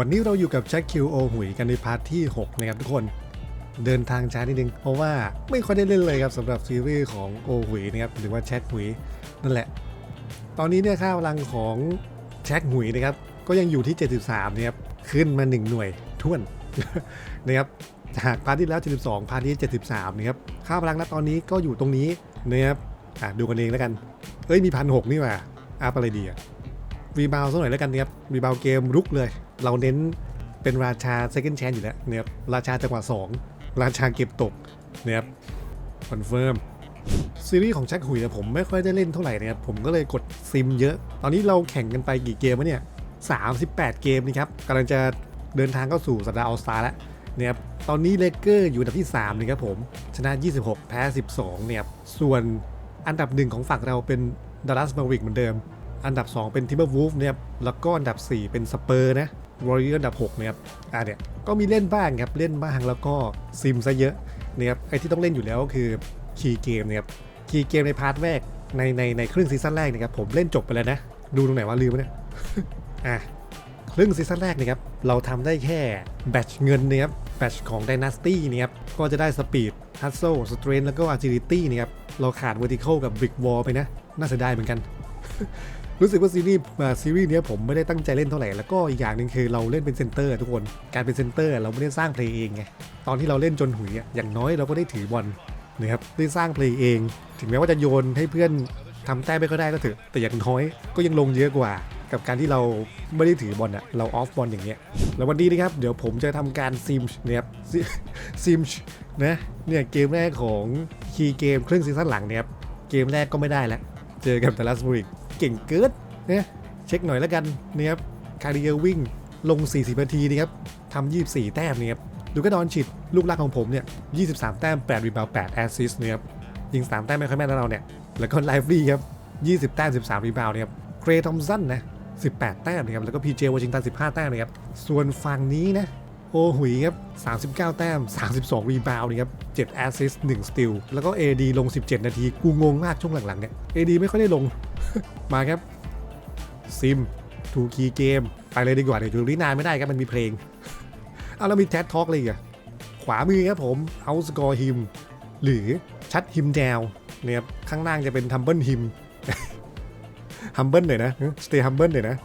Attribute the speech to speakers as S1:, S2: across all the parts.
S1: วันนี้เราอยู่กับแจ็คคิวโอหุยกันในพาร์ทที่ 6 นะครับทุกคน เดินทางช้านิดนึง เพราะว่าไม่ค่อยได้เล่นเลยครับสำหรับซีรีส์ของโอหุยนะครับหรือว่าแจ็คหุยนั่นแหละ ตอนนี้เนี่ยค่าพลังของแจ็คหุยนะครับก็ยังอยู่ที่ 73นะครับขึ้นมา 1 หน่วยท้วนนะครับจากพาร์ทที่แล้ว 72 พาร์ทที่73นะครับค่าพลังณตอนนี้ก็อยู่ตรงนี้นะครับอะดูกันเองแล้วกันเอ้ยมีพันหกนี่ว่าอัพอะไรดีอะรีบาวสักหน่อยแล้วกันนะครับรีบาวเกมรุกเลย เราเน้นเป็นราชา second chance อยู่แล้วนะครับราชาจังหวะ2 ราชาเก็บตกนะครับคอนเฟิร์มซีรีส์ของแจ็คหุยเนี่ยผมไม่ค่อยได้เล่นเท่าไหร่นะครับผมก็เลยกดซิมเยอะ ตอนนี้เราแข่งกันไปกี่เกมวะเนี่ย 38 เกมนี่ครับกำลังจะเดินทางเข้าสู่สัปดาห์ออสตาแล้วเนะครับตอนนี้เลเกอร์อยู่อันดับที่3นะครับผม ชนะ 26 แพ้ 12เนี่ยครับส่วนอันดับหนึ่งของฝั่งเราเป็นดัลลัสมาวิกเหมือนเดิม อันดับ 2 เป็นทิ m เบอร์วูฟเนี่ยแล้วก็อันดับ 4 เป็นสเปอร์นะ วอริเออร์อันดับ6นี่ยครับอ่าเนี่ยก็มีเล่นบ้างครับเล่นบ้างแล้วก็ซิมซะเยอะนะครับไอที่ต้องเล่นอยู่แล้วก็คือคีย์เกมนะครับคีย์เกมในพาร์ทแรกในในในครึ่งซีซั่นแรกนะครับผมเล่นจบไปแล้วนะ ดูตรงไหนว่าลืมวะเนี่ยอะครึ่งซีซั่นแรกนะครับเราทำได้แค่แบตชเงินนะครับแบตชของ Dynasty นะครับก็จะได้สปีด Hustle Strength แล้วก็ Agility นะครับเราขาด Vertical กับ Brick Wall ไปนะ น่าเสียดายเหมือนกัน รู้สึกว่าซีรีส์อ่าซีรีส์นี้ผมไม่ได้ตั้งใจเล่นเท่าไหร่ แล้วก็อีกอย่างหนึ่งคือเราเล่นเป็นเซนเตอร์ทุกคน การเป็นเซนเตอร์เราไม่ได้สร้างเพลงเองไง ตอนที่เราเล่นจนหุยอย่างน้อยเราก็ได้ถือบอลนะครับ ได้สร้างเพลงเอง ถึงแม้ว่าจะโยนให้เพื่อนทำแต้มไม่ก็ได้ก็เถอะ แต่อย่างน้อยก็ยังลงเยอะกว่า กับการที่เราไม่ได้ถือบอลอะเราออฟบอลอย่างเงี้ย แล้ววันนี้นะครับ เดี๋ยวผมจะทำการซิมช์นะครับซิมช์นะ เนี่ยเกมแรกของคีย์เกมครึ่งซีซั่นหลังเนี่ยครับ เกมแรกก็ไม่ได้แล้ว เจอกับดัลลัสบูริก เก่งเกินเนี่ยเช็คหน่อยแล้วกันนะครับคาริเอวิ่งลง 40 นาทีนะครับทำ24 แต้มเนี่ยครับดูก็ดอนชิดลูกรักของผมเนี่ย 23 แต้ม 8 รีบาวด์8แอสซิสต์เนี่ยครับยิง 3 แต้มไม่ค่อยแม่นนะเราเนี่ย แล้วก็ไลฟ์ลี่ครับ 20 แต้ม 13 รีบาวด์เนี่ยครับเกรย์ทอมสันนะ 18 แต้มนะครับแล้วก็พีเจวอชิงตัน 15 แต้มนะครับส่วนฝั่งนี้นะ โอหุยครับ 39 แต้ม 32 รีบาวด์นะครับ 7 แอสซิสต์1สติล แล้วก็ AD ลง 17 นาที กูงงมากช่วงหลังๆเนี่ย AD ไม่ค่อยได้ลง มาครับ ซิมทูคีเกม ไปเลยดีกว่าเดี๋ยวอยู่นี่นานไม่ได้ครับ มันมีเพลง เอาแล้วมีแท็ท a l k เลยอะขวามือครับผมเอาสกอร์ฮิมหรือชัดฮิมแดวเนี่ยครับข้างล่างจะเป็นทัมเบิลฮิมฮัมเบิลหน่อยนะสเตย์ฮัมเบิลหน่อยนะ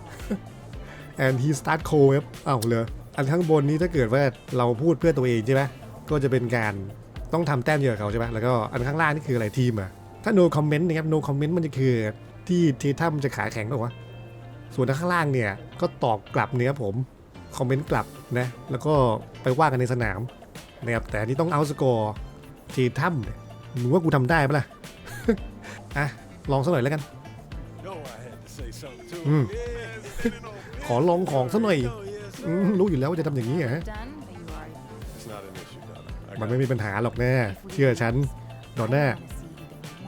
S1: and he start cold ครับอ้าวเลย อันข้างบนนี้ถ้าเกิดว่าเราพูดเพื่อตัวเองใช่ไหมก็จะเป็นการต้องทำแต้มเยอะกับเขาใช่ไหมแล้วก็อันข้างล่างนี่คืออะไรทีมอะถ้า no comment นะครับ no comment มันจะคือที่เททัมจะขาแข็งหรอวะส่วนข้างล่างเนี่ยก็ตอบกลับเนี่ยครับผมคอมเมนต์กลับนะแล้วก็ไปว่ากันในสนามนะครับแต่อันนี้ต้องเอาสกอร์เททัมเนี่ยมึงว่ากูทำได้ปะล่ะอะลองสักหน่อยแล้วกัน
S2: Know I had to say something to
S1: Mm.
S2: him. Yeah, sitting on
S1: ขอลองของสักหน่อย
S2: Oh, yes, sir.
S1: อืมรู้อยู่แล้วว่าจะทำอย่างนี้เหรอฮะ
S3: done, but you are.
S2: It's not an issue, Donna. I
S1: มัน
S2: got
S1: ไม่มีปัญหาหรอกแน่ เชื่อฉัน ดอนหน้า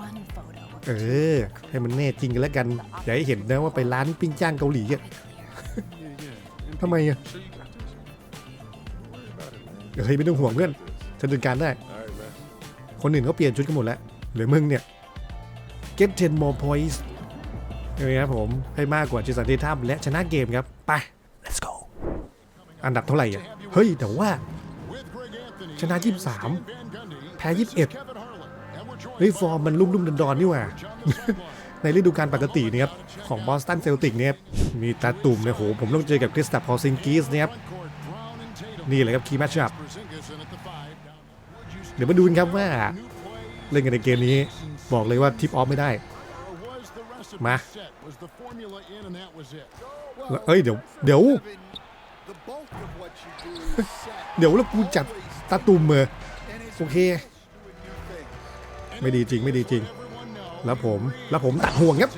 S3: One photo of
S1: เออ ให้มันแน่จริงกันแล้วกัน อย่าให้เห็นนะว่าไปร้านปิ้งย่างเกาหลีอะ
S2: it. Yeah, yeah. And
S1: ทำไมอะ
S2: sure you got this. Don't worry about it, man.
S1: เฮ้ยไม่ต้องห่วงเพื่อน ฉันจัดการได้
S2: All right, man.
S1: คนอื่นเขาเปลี่ยนชุดกันหมดแล้วเหลือมึงเนี่ย get 10 more points นี่ครับผมให้มากกว่าจิสันเดทัมและชนะเกมครับ ไป let's go อันดับเท่าไหร่อะเฮ้ยแต่ว่า ชนะ 23 แพ้ 21 เฮ้ยฟอร์มมันลุ่มๆดอนๆนี่หว่า ในฤดูกาลปกติเนี่ยครับของบอสตันเซลติกเนี่ยมีตาตุ่มเนี่ยโหผมต้องเจอกับคริสตัปพอลซิงกิสเนี่ยครับนี่เลยครับคีย์แมชชัพเดี๋ยวมาดูกันครับว่าเล่นกันในเกมนี้บอกเลยว่าทิปออฟไม่ได้ มา เอ้ยเดี๋ยว เดี๋ยว เดี๋ยวแล้วกูจับตาตุ่มเมอโอเค ไม่ดีจริงไม่ดีจริง แล้วผมแล้วผมตัดห่วงครับ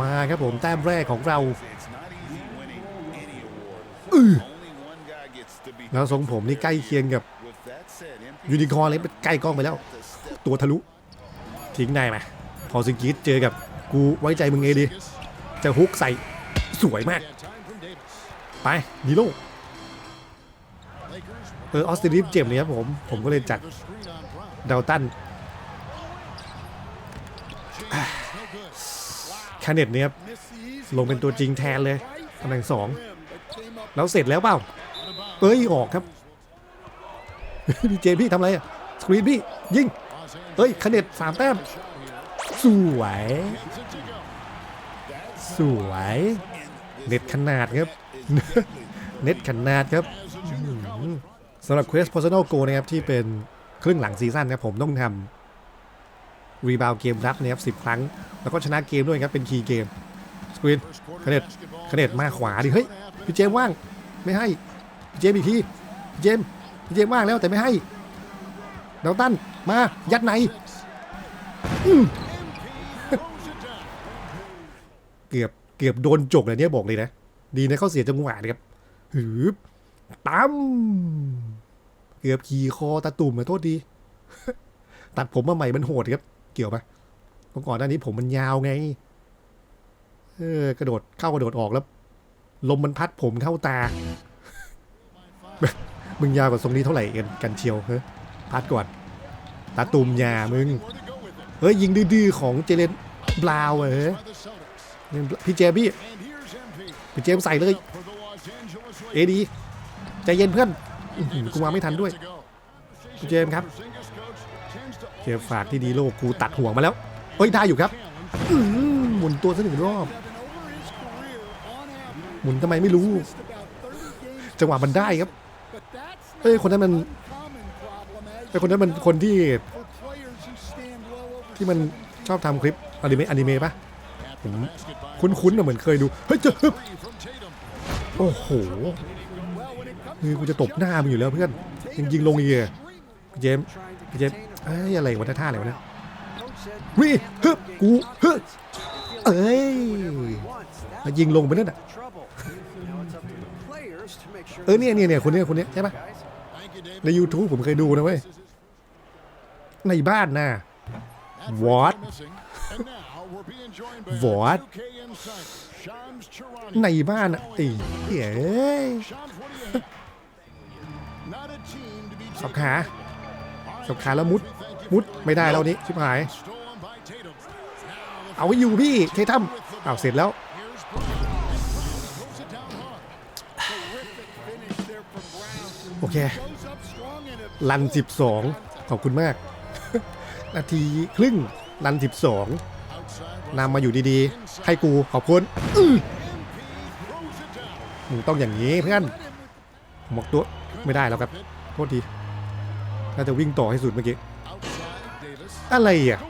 S1: มาครับผมแต้มแรกของเราแล้วทรงผมนี่ใกล้เคียงกับยูนิคอร์นเลยใกล้กล้องไปแล้ว ตัวทะลุทิ้งได้ไหมพอซิงกิสเจอกับกูไว้ใจมึงเองดิจะฮุกใส่สวยมาก ไปดีโลเออออสตินเจ็บเลยครับผม ผมก็เลยจัดเดาวตันคาเน็ตเนี่ยครับลงเป็นตัวจริงแทนเลยตำแหน่งสองแล้วเสร็จแล้วเปล่าเอ้ยออกครับพี่เจพี่ทำอะไรอะสกรีนพี่ยิงเอ้ยคเน็ตสามแต้มสวย สวย เน็ตขนาดครับ เน็ตขนาดครับสำหรับ Quest Personal Go นะครับที่เป็นครึ่งหลังซีซั่นครับผมต้องทำรีบาวเกมรับนะครับ10ครั้ง แล้วก็ชนะเกมด้วยครับเป็นคีย์เกมสกรีนคะเน็ตคะเน็ตมาขวาดิเฮ้ยพี่เจมว่างไม่ให้พี่เจมอีกทีพี่เจมพี่เจมว่างแล้วแต่ไม่ให้เดาตันมายัดในเกือบ เกือบโดนจกเลยเนี่ยบอกเลยนะ ดีนะเขาเสียจังหวะนะครับหืบตั้มเกือบขี่คอตาตุ่มมาโทษดี ตัดผมมาใหม่มันโหดครับ เกี่ยวปะเมื่อก่อนหน้านี้ผมมันยาวไง เออกระโดดเข้ากระโดดออกแล้ว ลมมันพัดผมเข้าตา มึงยาวกว่าทรงนี้เท่าไหร่กันกันเชียวเฮ้พัดก่อนตาตุ่มยามึง เฮ้ยยิงดื้อของเจเลนบราวน์อะเฮ้ พี่เจมส์พี่พี่เจมส์ใส่เลย เอดีใจเย็นเพื่อนกูมาไม่ทันด้วยพี่เจมส์ครับเจมส์ฝากที่ดีโลกูตัดห่วงมาแล้วเฮ้ยได้อยู่ครับหมุนตัวสักหนึ่งรอบ หมุนทำไมไม่รู้ จังหวะมันได้ครับเอ้ยคนนั้นมันไอ้คนนั้นมันคนที่ ที่มันชอบทำคลิปอนิเมะอนิเมะปะ มคุ้นๆนะเหมือนเคยดู เฮ้ยเจอโอ้โหคือกูจะตบหน้ามึงอยู่แล้วเพื่อนยังยิงลงอีกเหรอพี่เจมส์เจมส์เอ้ยอะไรวะท่าอะไรวะเนี่ยวิฮึบกูฮึเอ้ยแล้วยิงลงไปนั่นอะเออเนี่ยเนี่ยเนี่ยคนเนี้ยคนเนี้ยใช่ปะใน YouTube ผมเคยดูนะเว้ยในบ้านน่ะ What What ในบ้านอะไอ้เหี้ยสับขาสับขาแล้วมุด มุดไม่ได้แล้วนี้ชิบหาย เอาไว้อยู่พี่เททัมเอาเสร็จแล้วโอเครัน 12 ขอบคุณมาก นาทีครึ่งรัน 12 นำมาอยู่ดีๆ ให้กูขอบคุณมึงต้องอย่างนี้เพื่อนผมบอกตัวไม่ได้แล้วครับโทษทีน่าจะวิ่งต่อให้สุดเมื่อกี้ อะไรอะ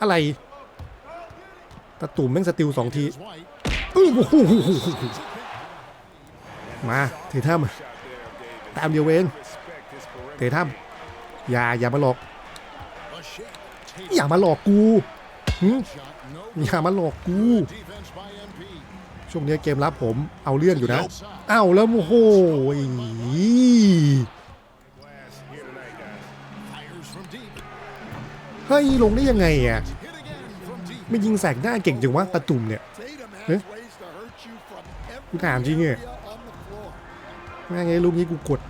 S1: อะไรตะตุ่มแม่งสติลสองทีอื้อโอ้โหมาถือถ้ำตามเดียวเองถือถ้ำอย่าอย่ามาหลอก อย่ามาหลอกกูหึอย่ามาหลอกกู ช่วงนี้เกมรับผมเอาเรื่องอยู่นะเอ้าแล้วโอ้โหเฮ้ยลงได้ยังไงอะไม่ยิงแสกหน้าเก่งจังวะตะตุ่มเนี่ยเฮ้ยกูถามจริงเนี่ยแม่งไงลูกนี้กูกด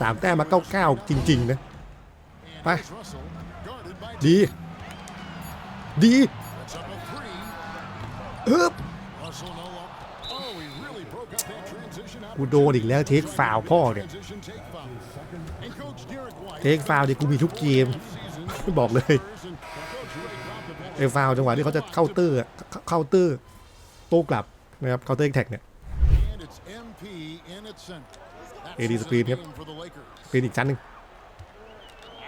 S1: สามแต้มมาเก้าเก้าจริง ๆ นะ ไป ดี ดีฮึบกูโดนอีกแล้วเทคฟาวพ่อเนี่ย เทคฟาวดิกูมีทุกเกม บอกเลยเอฟาวจังหวะที่เขาจะเข้าเตอร์อเข้าเข้าเตอร์โต้กลับนะครับเคาเตอร์แท็กเนี่ย AD screen ครับเป็นอีกชั้นหนึ่ง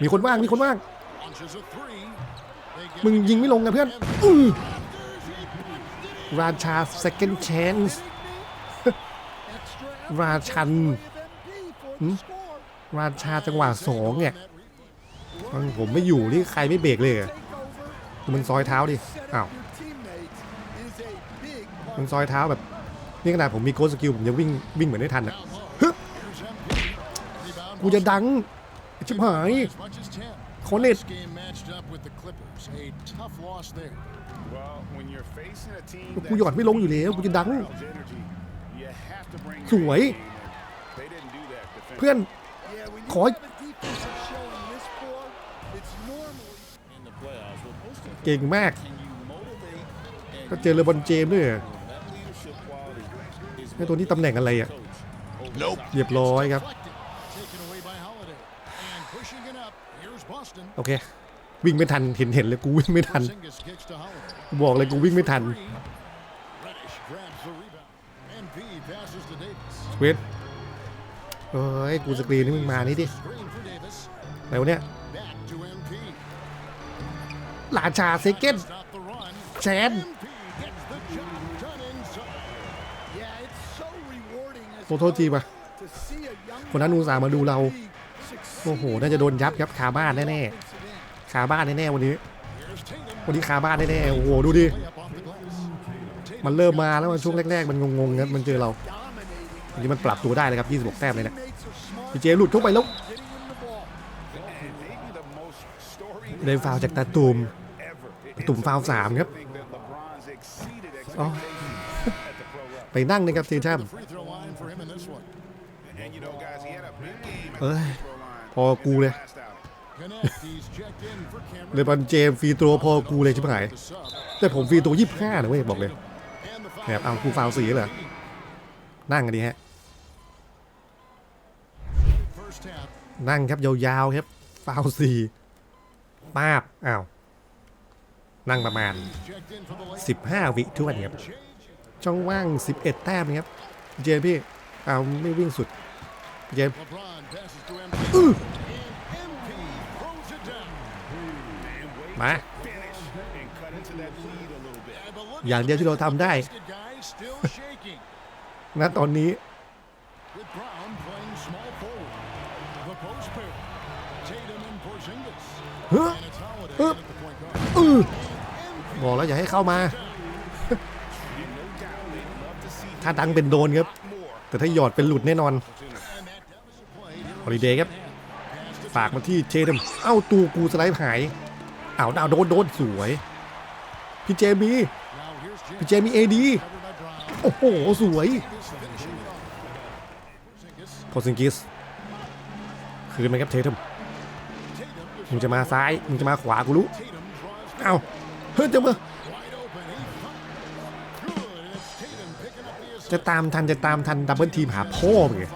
S1: มีคนว่างมีคนว่าง มึงยิงไม่ลงนะเพื่อนอื้อราชา second chance ราชันหืมราชาจังหวะสองเนี่ยผมไม่อยู่นี่ใครไม่เบรกเลยเหรอมันซอยเท้าดิ อ้าวมันซอยเท้าแบบ นี่ขนาดผมมีโกสกิลผมยังวิ่งวิ่งเหมือนได้ทันอะฮึบกูจะดัง ชิบหาย คอนเนตกูหยอดไม่ลงอยู่แล้วกูจะดัง สวย เพื่อน ขอ เก่งมาก ก็เจอเลบอนเจมส์ด้วยเหรอไอ้ตัวนี้ตำแหน่งอะไรอะ
S2: Nope.
S1: เรียบร้อยครับ โอเค วิ่งไม่ทันเห็นเห็นเลยกูวิ่งไม่ทัน
S4: Porzingis kicks to Holiday.
S1: กูบอกเลยกูวิ่งไม่ทัน
S4: Reddish grabs the rebound. MP passes to Davis.
S1: เวทเอ้ยกูสกรีนนี่มึงมานี่ดิ
S4: Screen for Davis.
S1: แล้วะเนี่ย
S4: Back to MP.
S1: ราชาเซเกน
S4: Stop the run.
S1: แชน
S4: MP gets the job done inside.
S5: Yeah, it's so rewarding as
S1: โทษโทษทีป่ะ
S5: to see a young
S1: คนนั้นอุตส่าห์มาดูเรา
S5: succeed
S1: โอ้โห น่าจะโดนยับครับคาบ้านแน่ๆคาบ้านแน่ๆวันนี้ วันนี้คาบ้านแน่ๆโอ้โห ดูดิ มันเริ่มมาแล้วมันช่วงแรกๆ มันงงๆนะมันเจอเราวันนี้มันปรับตัวได้เลยครับ 26 แต้มเลยนะพีเจหลุดเข้าไปแล้วเด้ฟาวจากตาตุมตุมฟาวสามครับไปนั่งนะครับเซชัมเอ้ย พอกูเลย เลบอนเจมฟรีตัวพอกูเลยใช่ไหม
S4: The sub.
S1: แต่ผมฟรีตัว25นะเว้ยบอกเลยแบบเอากูฟาวสีเหรอ นั่งกันดีฮะ นั่งครับยาวๆครับ ฟาวสีป้าบอ้าว นั่งประมาณ
S4: Checked in for the late
S1: 15 วิทวนครับ ช่องว่าง 11 แต้มครับ เจมพี่ เอาไม่วิ่งสุด เจม ส์
S4: LeBron passes to MP.
S1: อื้อ
S4: And MP throws it down.
S1: มา
S2: Finish and cut into that lead a little bit.
S4: And but look
S1: อย่างเดียวที่เราทำได้
S4: basket guy still shaking.
S1: ณตอนนี้
S4: With Brown playing small forward. The post pair. Tatum and Porzingis.
S1: เฮ้อ
S4: And it's Holiday
S1: Huh?
S4: in at the point guard.
S1: อื้อ
S4: MP
S1: บอกแล้วอย่าให้เข้ามา
S2: And no doubt they'd love to see
S1: ถ้าดังเป็นโดนครับ
S2: more
S1: แต่ถ้าหยอดเป็นหลุดแน่นอน
S2: opportunity.
S4: And that deficit play here
S1: ฮอลิเดย์ครับ ฝากมาที่เจมเอ้าตูกูสไลด์หายเอ้าดาวโดนโดนสวย พี่เจมีพี่เจมีเอดีโอ้โห สวย
S4: This finishing it off. Porzingis.
S1: โพซิงกิส คืนไหมครับเททัมมึงจะมาซ้าย มึงจะมาขวากูรู้เอ้าเฮ้ยจะมา
S4: wide open. He fired. Good. And it's Tatum picking up the assist.
S1: จะตามทันจะตามทันดับเบิลทีมหาพ่อมึงไง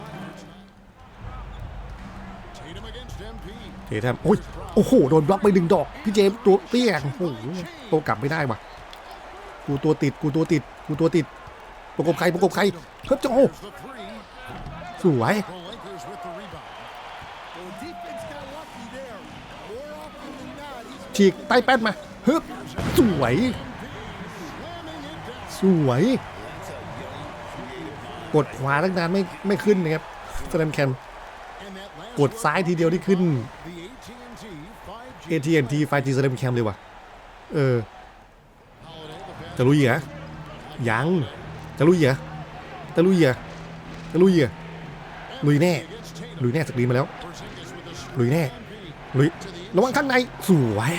S4: Tatum against MP.
S1: เททมโอ้ยโอ้โหโดนบล็อกไปดึงดอกพี่เจมส์ตัวเตี้ยโอ้โหตัวกลับไม่ได้ว่ะกูตัวติดกูตัวติดกูตัวติดประกบใครประกบใครเฮ้ยโจ
S4: There's the three.
S1: สวยฉีกใต้แป้นมาฮึบสวย สวย กดขวาตั้งนานไม่ไม่ขึ้นนะครับสแลมแคมกดซ้ายทีเดียวที่ขึ้น
S4: 5G
S1: AT&T 5G สแลมแคมเลยว่ะ เออ จะลุยเหรอยัง จะลุยเหรอจะลุยเหรอจะลุยเหรอลุยแน่ ลุยแน่สกรีนมาแล้ว ลุยแน่ ลุย ระวังข้างใน สวย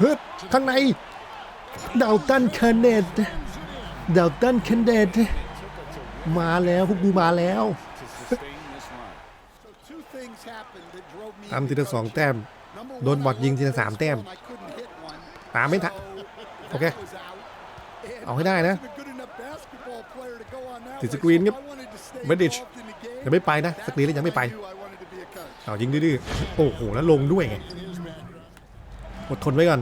S1: ฮึบข้างใน ดาวตันคนเนตดาวตันคนเนตมาแล้วพวกกูมาแล้ว ทำทีละสองแต้ม โดนบอดยิงทีละสามแต้มตามไม่ทันโอเค เอาให้ได้นะติดสกรีนครับ
S5: เบดิช
S1: ยังไม่ไปนะ สกรีนแล้วยังไม่ไป เอายิงดื้อโอ้โห แล้วลงด้วยไงอดทนไว้ก่อน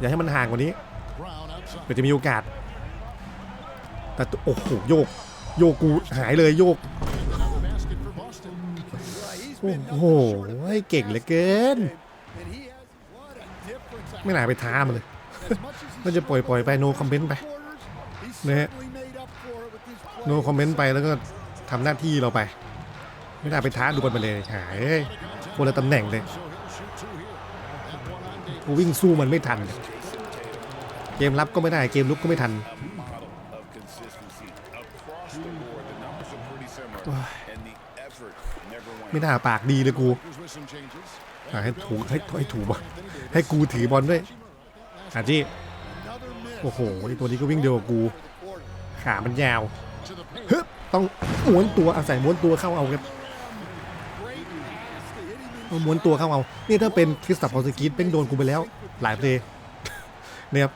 S1: อย่าให้มันห่างกว่านี้เดี๋ยวจะมีโอกาส แต่โอ้โห โยก โยกูหายเลยโยก โอ้
S5: been
S1: โห
S5: nothing short of
S1: เก่งเหลือเกิน
S5: And he has what a difference.
S1: ไม่น่าไปท้ามันเลย
S5: As much as he's
S1: น่าจะปล่อยปล่อยไป no comment ไป
S5: quarters, he
S1: นะฮะ
S5: certainly made up for it with his
S1: no
S5: play.
S1: comment ไปแล้วก็ทำหน้าที่เราไป ไม่น่าไปท้าดูกันไปเลยหายเอ้ยคนละตำแหน่งเลย
S4: So he'll shoot two here. That one on Davis.
S1: กูวิ่งสู้มันไม่ทัน เกมรับก็ไม่ได้เกมลุกก็ไม่ทัน ไม่น่าปากดีเลยกูให้ถูให้ให้ถูบอลให้กูถือบอลด้วยอาจี
S5: Another miss.
S1: โอ้โหไอ้ตัวนี้ก็วิ่งเร็วกว่ากูขามันยาวฮึต้องม้วนตัวอาศัยม้วนตัวเข้าเอาครับม้วนตัวเข้าเอา นี่ถ้าเป็นคริสตับพอสกีตเป็นโดนกูไปแล้ว หลายเพลย์เนี่ยครับ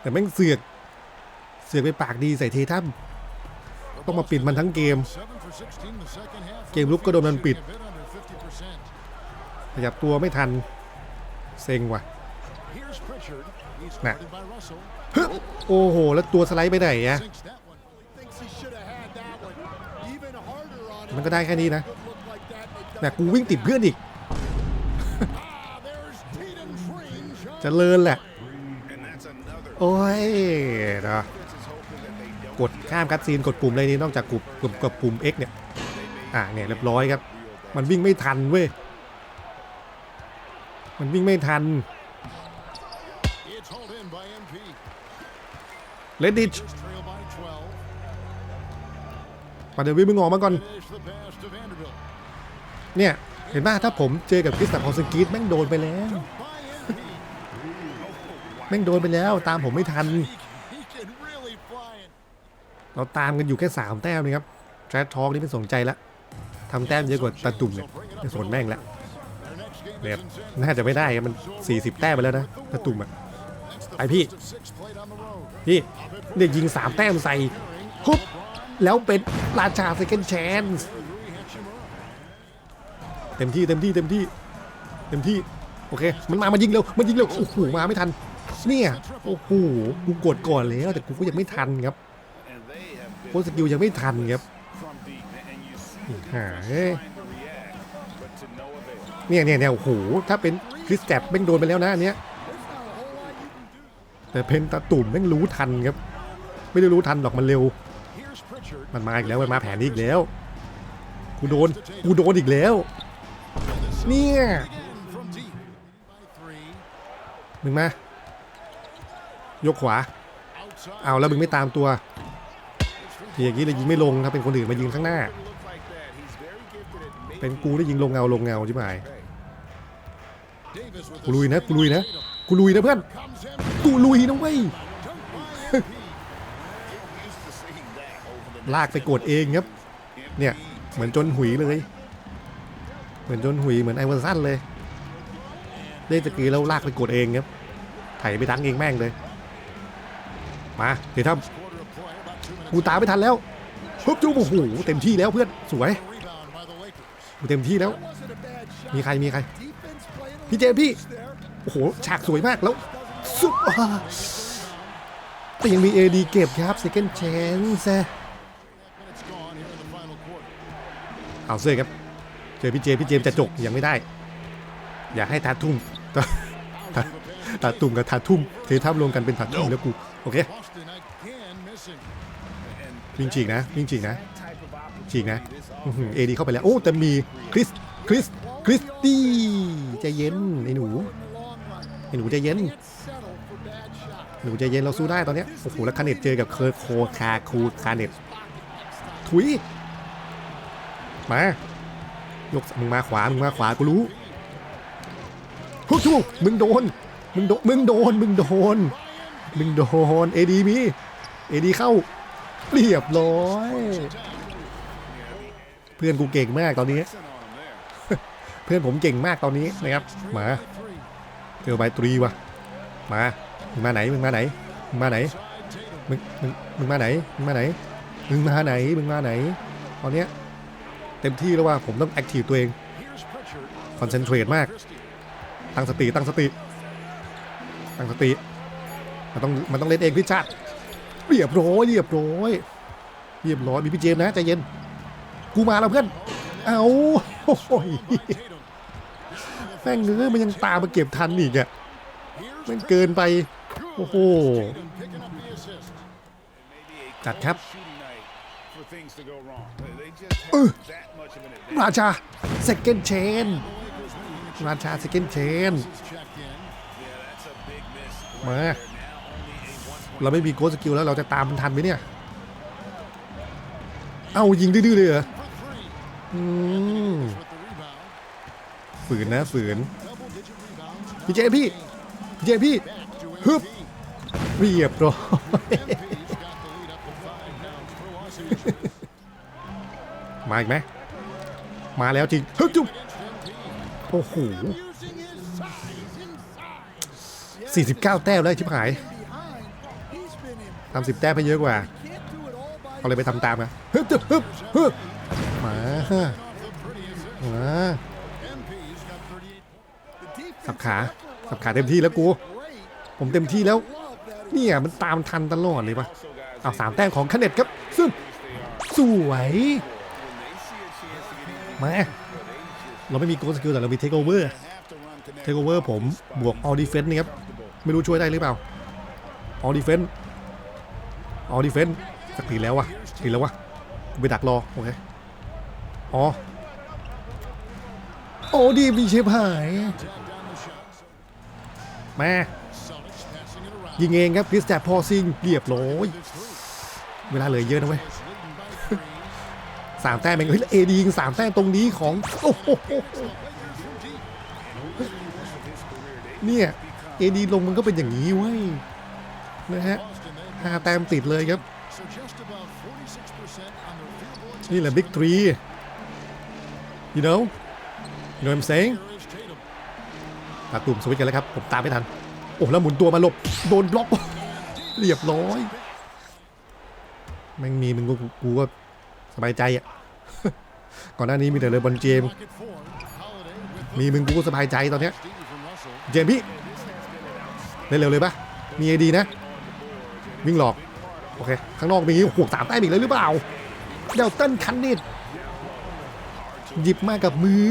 S1: แต่แม่งเสือกเสือกไปปากดีใส่เททัมต้องมาปิดมันทั้งเกม เกมลุกก็โดนมันปิดขยับตัวไม่ทัน เซ็งว่ะ
S4: น่ะ
S1: ฮึบโอ้โห แล้วตัวสไลด์ไปไหนอะ
S5: Thinks he should have had that one. Even harder on him.
S1: มันก็ได้แค่นี้นะ
S5: Could look like that. and it
S1: แต่กูวิ่งติดเพื่อนอีก
S4: Ah, there's Tatum Green.
S1: เจะเลินแหละ
S2: And that's another
S1: โอ้ยนะ กดข้ามคัดซีนกดปุ่มอะไรนี่นอกจากกดปุ่มกดปุ่ม X เนี่ยอะเนี่ยเรียบร้อยครับ มันวิ่งไม่ทันเว้ยมันวิ่งไม่ทันเลดดิช
S4: Just trail by 12.
S1: มาเดวิดมึงออกมาก่อน เนี่ย เห็นป่ะถ้าผมเจอกับคริสตับพอสกีตแม่งโดนไปแล้ว แม่งโดนไปแล้ว ตามผมไม่ทัน เราตามกันอยู่แค่สามแต้มนะครับแทรทอกนี่ไม่สนใจละทำแต้มเยอะกว่าตาตุ่มเนี่ยไม่สนแม่งละ
S4: Their next game
S1: เนี่ยน่าจะไม่ได้ครับมัน 40 แต้มไปแล้วนะตาตุ่มอะไอพี่
S4: first of six played on the road.
S1: พี่เนี่ยยิงสามแต้มใส่ฮุบแล้วเป็นราชาเซคันแชนส์เต็มที่เต็มที่เต็มที่เต็มที่โอเค มันมามายิงเร็วมันยิงเร็วโอ้โหมาไม่ทัน เนี่ยโอ้โหกูกดก่อนแล้วแต่กูก็ยังไม่ทันครับ โค้ชสกิลยังไม่ทันครับ
S2: from deep and you see the
S1: หาเอ้ยเนี่ยเนี่ยเนี่ยโอ้โหถ้าเป็นคริสแกปแม่งโดนไปแล้วนะอันเนี้ยแต่เพนตาตุ่มแม่งรู้ทันครับ ไม่ได้รู้ทันหรอกมันเร็ว มันมาอีกแล้วมันมาแผนนี้อีกแล้วกูโดนกูโดนอีกแล้ว เนี่ยมึงมา ยกขวา เอาแล้วมึงไม่ตามตัว อย่างนี้เลยยิงไม่ลงถ้าเป็นคนอื่นมายิงข้างหน้า เป็นกูได้ยิงลงเงาลงเงาใช่ไหมกูลุยนะกูลุยนะกูลุยนะเพื่อนกูลุยนะเว้ยลากไปกดเองครับ เนี่ยเหมือนจนหุยเลย เหมือนจนหุยเหมือนไอวอร์ซันเลยเล่นสกีแล้วลากไปกดเองครับไถไปทั้งเองแม่งเลย มาเดี๋ยวถ้า กูตามไม่ทันแล้วปุ๊บจุ๊บโอ้โหเต็มที่แล้วเพื่อนสวยกูเต็มที่แล้ว มีใครมีใคร พี่เจพี่ โอ้โห ฉากสวยมากแล้วซุปอ่าแต่ยังมี AD เก็บครับ second chance เอาเสื้อครับ เจอพี่เจพี่เจมจะจกยังไม่ได้ อยากให้ทาทุ่มทาตุ่มกับทาทุ่มเททับรวมกันเป็นทาทุ่มแล้วกู โอเค วิ่งฉีกนะวิ่งฉีกนะฉีกนะเอดีเข้าไปแล้ว โอ้ แต่มีคริส คริส คริสตี้ใจเย็นไอ้หนูไอ้หนูใจเย็น หนูใจเย็นเราสู้ได้ตอนนี้โอ้โหแล้วคาเนตเจอกับเคอร์โคคาคูคาเนตถุย มายกมึงมาขวา มึงมาขวา กูรู้ฮุกชูมึงโดน มึงโดน มึงโดน มึงโดน มึงโดน เอดีมี เอดีเข้า เรียบร้อย เพื่อนกูเก่งมากตอนนี้ เพื่อนผมเก่งมากตอนนี้นะครับ มาเจอใบตรีว่ะมามึงมาไหนมึงมาไหนมึงมาไหนมึงมึงมึงมาไหนมึงมาไหนมึงมาไหนมึงมาไหน ตอนเนี้ยเต็มที่แล้วว่าผมต้องแอคทีฟตัวเองคอนเซนเทรตมาก ตั้งสติตั้งสติ ตั้งสติ มันต้องมันต้องเล่นเองพี่ชาติ เรียบร้อยเรียบร้อยเรียบร้อยมีพี่เจมส์นะใจเย็น กูมาแล้วเพื่อน เอาโอ้ยแม่งเนื้อมันยังตามมาเก็บทันอีกอะมันเกินไป โอ้โห จัดครับ
S2: ราชาเซกั
S1: นเชน ราชา
S4: เซ
S2: กันเชน
S1: มา เราไม่มีโกสกิลแล้วเราจะตามมันทันไหมเนี่ย เอ้ายิงดื้อเลยเหรออืมฝืนนะฝืนพี่เจพี่พี่เจพี่ฮึบเรียบร้อยมาอีกไหมมาแล้วจริงฮึบจุ๊บโอ้โห49 แต้มแล้วชิบหาย ทำสิบแต้มไปเยอะกว่า เอาเลยไปทำตามนะฮึบฮึบฮึบฮึบมามาสับขา สับขาเต็มที่แล้วกู ผมเต็มที่แล้ว เนี่ยมันตามทันตลอดเลยปะเอาสามแต้มของคเนตครับ ซึ่งสวย มา เราไม่มีโกลสกิลแต่เรามีเทคโอเวอร์ เทคโอเวอร์ผมบวกออ d ดิเฟน s ์นี่ครับ ไม่รู้ช่วยได้หรือเปล่าออ d ดิเฟน s ์ อ๋อดิเฟน s ์สักทีแล้ววะทีแล้ววะไปดักรอโอเคอ๋อโอ้ดีมีเชฟหายมายิงเองครับคริสแตพอซิงเรียบร้อยเวลาเหลือเยอะนะเว้ยสามแต้มเองเฮ้ยเอดียิงสามแต้มตรงนี้ของโอ้โหเนี่ยเอดีลงมันก็เป็นอย่างนี้เว้ยนะฮะ
S4: Boston, they
S1: ห้าแต้มติดเลยครับ
S4: so just about 46% on their field goal
S1: นี่แหละบิ๊กทรี you know you know what I'm saying
S4: Here is Tatum.
S1: ตาตุ่มสวิตช์กันแล้วครับ ผมตามไม่ทัน โอ้แล้วหมุนตัวมาหลบ โดนบล็อก เรียบร้อย แม่งมีมึงก็กูก็สบายใจอะ ก่อนหน้านี้มีแต่เลยบอลเจมส์
S4: Pocket four. Holiday with
S1: มีมึงกูก็สบายใจตอนเนี้ย
S4: Steve from Russell.
S1: เจมส์พี่เล่นเร็วเลยปะมีไอดีนะ วิ่งหลอก โอเค ข้างนอกมีหกสามแต้มอีกเลยหรือเปล่า เดลตันคันเนตหยิบมากับมือ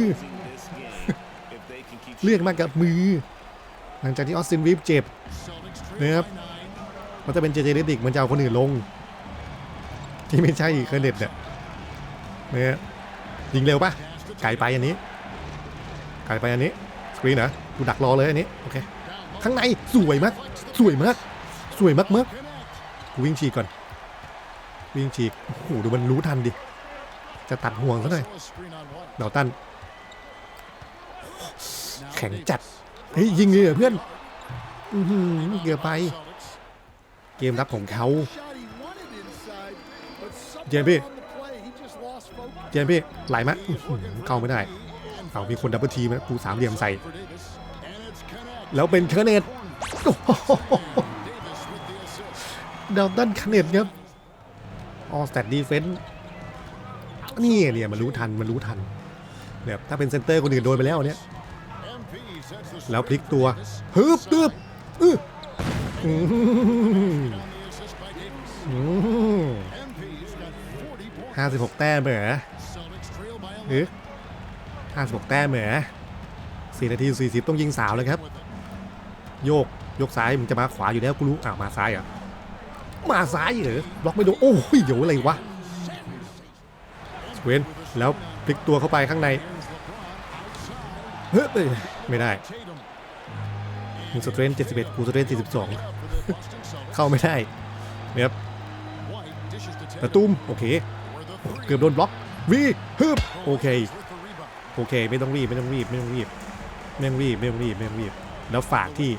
S1: เลือกมากับมือ หลังจากที่ออสซินวีฟเจ็บ
S4: Celtics trail
S1: นะครับ
S4: by nine.
S1: มันจะเป็นเจเจเรดิกมันจะเอาคนอื่นลง ที่ไม่ใช่เคอร์เน็ตเนี่ยเนี่ยยิงเร็วปะไกลไปอันนี้ไกลไปอันนี้สกรีนเหรอกูดักรอเลยอันนี้โอเคข้างในสวยมาก สวยมาก สวยมากมากๆกู วิ่งฉีกก่อน วิ่งฉีกโอ้โหดูมันรู้ทันดิ จะตัดห่วงซะหน่อยเดาตันแข็งจัด เฮ้ย ยิงเลยเหรอเพื่อนอือหือเกือบไป เกมรับของเขา
S5: Shot he wanted inside, but something
S1: JB.
S5: on the play, he just lost focus.
S1: เจมพี่ไหลมาอื้อหือเข้าไม่ได้ เอามีคนดับเบิลทีมนะกูสามเหลี่ยมใส่ แล้วเป็นเคอร์เนตโอ้โห
S4: Davis with the assist.
S1: ดาวตันคเนตครับออสแตดดีเฟนส์นี่เนี่ยมันรู้ทันมันรู้ทันแบบถ้าเป็นเซนเตอร์คนอื่นโดนไปแล้วเนี่ยแล้วพลิกตัวฮึบตึบอื้อห้าสิบหกแต้มเหรอเอ๊ะห้าสิบหกแต้มเหรอสี่นาทีสี่สิบต้องยิงสาวเลยครับ โยก โยกซ้ายมึงจะมาขวาอยู่แล้วกูรู้อ้าวมาซ้ายเหรอ มาซ้ายเหรอบล็อกไม่โดนโอ้ยเดี๋ยวอะไรวะเวนแล้วพลิกตัวเข้าไปข้างในเฮ้ยไม่ได้มึงสเตรนเจ็ดสิบเอ็ดกูสเตรนสี่สิบสองเข้าไม่ได้เนี่ยครับ
S4: White dishes to
S1: ประ
S4: Tatum.
S1: ตูมโอเค เกือบโดนบล็อกวีฮึบโอเคโอเค ไม่ต้องรีบไม่ต้องรีบไม่ต้องรีบไม่ต้องรีบไม่ต้องรีบไม่ต้องรีบแล้วฝากที่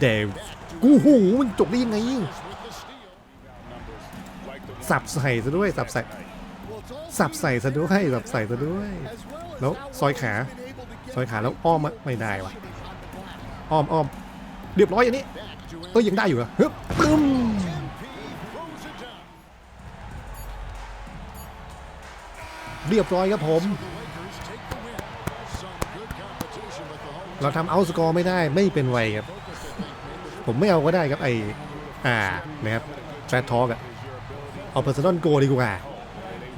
S1: เดวกูหูมันจบได้ยังไง สับใส่ซะด้วยสับใส่ สับใส่ซะด้วยสับใส่ซะด้วย แล้วซอยขาซอยขาแล้วอ้อมไม่ได้วะอ้อมอ้อมเรียบร้อยอันนี้เอ้ยยังได้อยู่เหรอฮึบปึ้มเรียบร้อยครับผม เราทำเอาสกอร์ไม่ได้ไม่เป็นไรครับ ผมไม่เอาก็ได้ครับไออ่านะครับแฟร์ทอกอะ เอาเพอร์ซันอลโกดีกว่า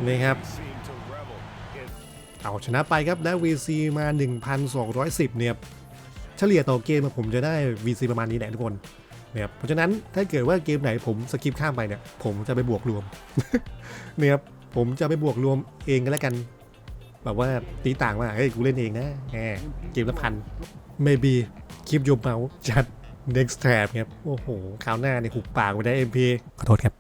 S1: นะครับเอาชนะไปครับได้ VC มา 1,210เนี่ยครับเฉลี่ยต่อเกมผมจะได้ VC ประมาณนี้แหละทุกคนนะครับเพราะฉะนั้นถ้าเกิดว่าเกมไหนผมสกิปข้ามไปเนี่ยผมจะไปบวกรวมเนี่ยครับผมจะไปบวกรวมเองกันแล้วกันแบบว่าตีต่างว่าเฮ้ยกูเล่นเองนะแหมเกมละพัน maybe keep your mouth shut next time ครับ โอ้โห คราวหน้าเนี่ยหุบปากไปได้ MP ขอโทษครับ